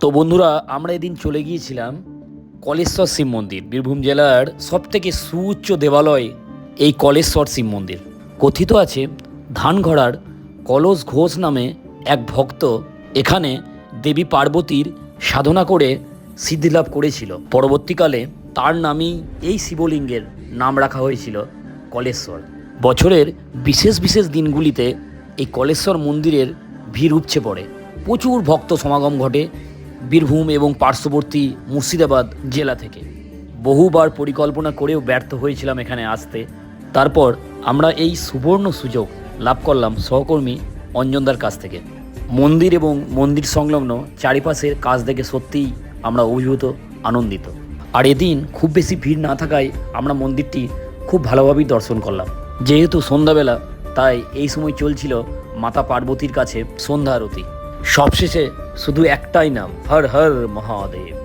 তো বন্ধুরা আমরা এদিন চলে গিয়েছিলাম কলেশ্বর শিব মন্দির বীরভূম জেলার সবথেকে সুউচ্চ দেবালয় এই কলেশ্বর শিব মন্দির। কথিত আছে ধানঘড়ার কলস ঘোষ নামে এক ভক্ত এখানে দেবী পার্বতীর সাধনা করে সিদ্ধিলাভ করেছিল। পরবর্তীকালে তার নামেই এই শিবলিঙ্গের নাম রাখা হয়েছিল কলেশ্বর। বছরের বিশেষ বিশেষ দিনগুলিতে এই কলেশ্বর মন্দিরের ভিড় উপচে পড়ে। প্রচুর ভক্ত সমাগম ঘটে বীরভূম এবং পার্শ্ববর্তী মুর্শিদাবাদ জেলা থেকে। বহুবার পরিকল্পনা করেও ব্যর্থ হয়েছিলাম এখানে আসতে। তারপর আমরা এই সুবর্ণ সুযোগ লাভ করলাম সহকর্মী অঞ্জনদার কাছ থেকে। মন্দির এবং মন্দির সংলগ্ন চারিপাশের কাজ দেখে সত্যিই আমরা অভিভূত, আনন্দিত। আর এদিন খুব বেশি ভিড় না থাকায় আমরা মন্দিরটি খুব ভালোভাবেই দর্শন করলাম। যেহেতু সন্ধ্যাবেলা, তাই এই সময় চলছিল মাতা পার্বতীর কাছে সন্ধ্যা আরতি। সবশেষে শুধু একটাই নাম, হর হর মহাদেব।